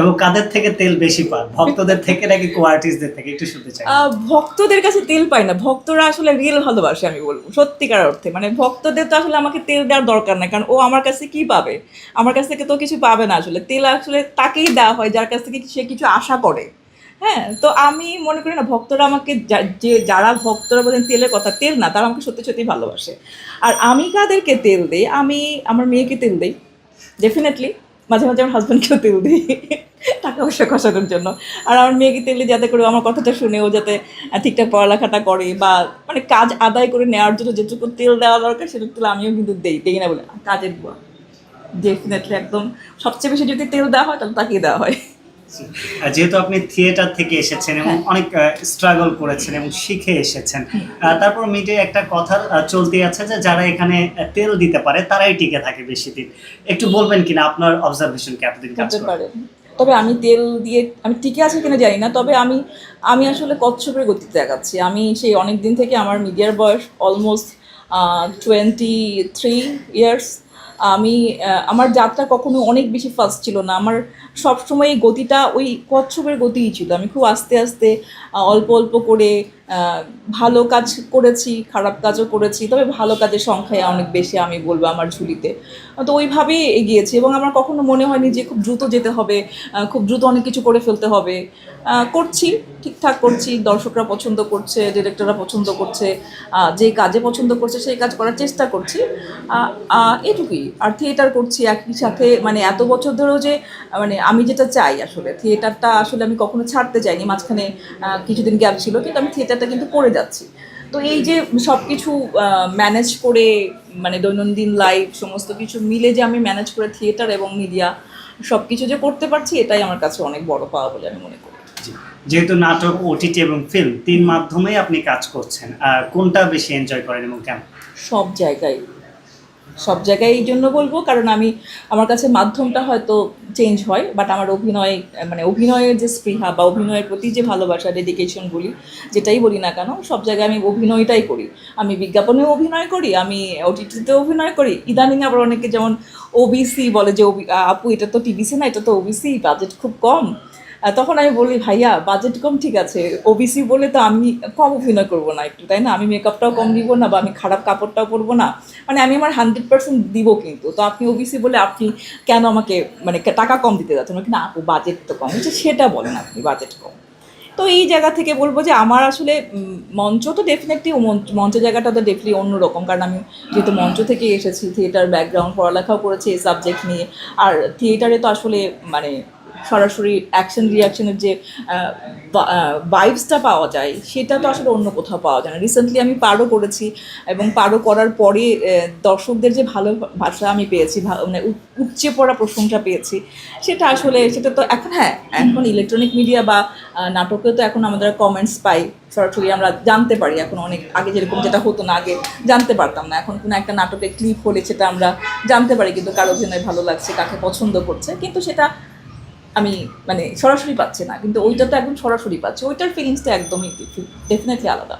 এবং কাদের থেকে তেল বেশি পান? ভক্তদের থেকে নাকি কো আর্টিস্টদের থেকে? একটু শুনতে চাই। ভক্তদের কাছে তেল পাই না। ভক্তরা আসলে রিয়েল ভালোবাসে আমি বলব, সত্যিকার অর্থে। মানে ভক্তদের তো আসলে আমাকে তেল দেওয়ার দরকার নাই, কারণ ও আমার কাছে কি পাবে? আমার কাছ থেকে তো কিছু পাবে না আসলে। তেল আসলে তাকেই দেওয়া হয়, যার কাছ থেকে সে কিছু আশা করে। হ্যাঁ তো আমি মনে করি না, ভক্তরা আমাকে যে যারা ভক্তরা বলেন তেলের কথা, তেল না, তারা আমাকে সত্যি সত্যি ভালোবাসে। আর আমি কাদেরকে তেল দিই? আমি, আমার মেয়েকে তেল দিই ডেফিনেটলি মাঝে মাঝে আমার হাজব্যান্ডকেও তেল দিই টাকা পয়সা খসানোর জন্য। আর আমার মেয়েকে তেল দিই যাতে করে আমার কথাটা শুনে, ও যাতে ঠিকঠাক পড়ালেখাটা করে বা মানে কাজ আদায় করে নেওয়ার জন্য যেটুকু তেল দেওয়া দরকার সেটুকু তেল আমিও কিন্তু দেই দেই না বলে, কাজের বুয়া। ডেফিনেটলি একদম সবচেয়ে বেশি যদি তেল দেওয়া হয় তাহলে তাকেই দেওয়া হয়। আর যেহেতু আপনি থিয়েটার থেকে এসেছেন এবং হ্যাঁ। অনেক স্ট্রাগল করেছেন এবং শিখে এসেছেন তারপর মিডিয়া একটা কথা চলতে আছে যে যারা এখানে তেল দিতে পারে তারাই টিকে থাকে বেশি দিন। একটু বলবেন কিনা আপনার অবজারভেশন কি এতদিন কাজ করে? তবে আমি তেল দিয়ে আমি টিকে আছে কিনা জানি না তবে আমি আমি আসলে কচ্ছপের গতিতে দেখাচ্ছি। আমি সেই অনেক দিন থেকে আমার মিডিয়ার বয়স অলমোস্ট টোয়েন্টি থ্রি ইয়ার্স আমি আমার যাত্রা কখনো অনেক বেশি ফাস্ট ছিল না। আমার সবসময় এই গতিটা ওই কচ্ছপের গতিই ছিল। আমি খুব আস্তে আস্তে অল্প অল্প করে ভালো কাজ করেছি খারাপ কাজও করেছি তবে ভালো কাজের সংখ্যায় অনেক বেশি আমি বলব আমার ঝুলিতে। তো ওইভাবেই এগিয়েছি এবং আমার কখনো মনে হয়নি যে খুব দ্রুত যেতে হবে খুব দ্রুত অনেক কিছু করে ফেলতে হবে। করছি ঠিকঠাক করছি দর্শকরা পছন্দ করছে ডিরেক্টররা পছন্দ করছে যে কাজে পছন্দ করছে সেই কাজ করার চেষ্টা করছি। এটুকুই। আর থিয়েটার করছি একই সাথে মানে এত বছর ধরেও যে মানে আমি যেটা চাই আসলে থিয়েটারটা আসলে আমি কখনো ছাড়তে চাইনি মাঝখানে কিছুদিন গ্যাপ ছিল কিন্তু আমি থিয়েটারটা কিন্তু করে যাচ্ছি। তো এই যে সব কিছু ম্যানেজ করে মানে দৈনন্দিন লাইফ সমস্ত কিছু মিলে যে আমি ম্যানেজ করে থিয়েটার এবং মিডিয়া সব কিছু যে করতে পারছি এটাই আমার কাছে অনেক বড় পাওয়া বলে আমি মনে করি। যেহেতু নাটক ওটিটি এবং ফিল্ম তিন মাধ্যমেই আপনি কাজ করছেন কোনটা বেশি এনজয় করেন এবং কেন? সব জায়গায়। সব জায়গায় এই জন্য বলব, কারণ আমি, আমার কাছে মাধ্যমটা হয়তো চেঞ্জ হয় বাট আমার অভিনয় মানে অভিনয়ের যে স্পৃহা বা অভিনয়ের প্রতি যে ভালোবাসা ডেডিকেশন বলি, যেটাই বলি না কেন, সব জায়গায় আমি অভিনয়টাই করি। আমি বিজ্ঞাপনেও অভিনয় করি, আমি ওটিটিতেও অভিনয় করি, ইদানিং আবার অনেকে যেমন ওবিসি বলে যে আপু, এটা তো টিভিসি না, এটা তো ওবিসি বাজেট খুব কম। তখন আমি বলি ভাইয়া বাজেট কম ঠিক আছে। ওবিসি বলে তো আমি কম অভিনয় করব না একটু তাই না? আমি মেকআপটাও কম দিব না বা আমি খারাপ কাপড়টাও পরবো না। মানে আমি আমার হান্ড্রেড পার্সেন্ট দিব কিন্তু। তো আপনি ওবিসি বলে আপনি কেন আমাকে মানে টাকা কম দিতে যাচ্ছেন? না আপু বাজেট তো কম। হচ্ছে সেটা বলেন আপনি বাজেট কম। তো এই জায়গা থেকে বলব যে আমার আসলে মঞ্চ তো ডেফিনেটলি মঞ্চ জায়গাটা তো ডেফিনেটলি অন্যরকম। কারণ আমি যেহেতু মঞ্চ থেকে এসেছি থিয়েটার ব্যাকগ্রাউন্ড পড়ালেখাও করেছি এই সাবজেক্ট নিয়ে। আর থিয়েটারে তো আসলে মানে সরাসরি অ্যাকশন রিয়াকশনের যে ভাইবসটা পাওয়া যায়, সেটা তো আসলে অন্য কোথাও পাওয়া যায় না। রিসেন্টলি আমি পারও করেছি এবং পারও করার পরে দর্শকদের যে ভালো ভাষা আমি পেয়েছি মানে উপ- উপচে পড়া প্রশংসা পেয়েছি, সেটা আসলে, সেটা তো এখন হ্যাঁ এখন ইলেকট্রনিক মিডিয়া বা নাটকে তো এখন আমাদের কমেন্টস পাই। সরাসরি আমরা জানতে পারি, এখন অনেক আগে যেরকম যেটা হতো না আগে, জানতে পারতাম না। এখন কোনো একটা নাটকে ক্লিপ হলে সেটা আমরা জানতে পারি, কিন্তু কারও অভিনয় ভালো লাগছে, কাকে পছন্দ করছে, কিন্তু সেটা আমি মানে সরাসরি পাচ্ছি না, কিন্তু ওইটা তো একদম সরাসরি পাচ্ছি। ওইটার ফিলিংসটা একদমই ডেফিনেটলি আলাদা।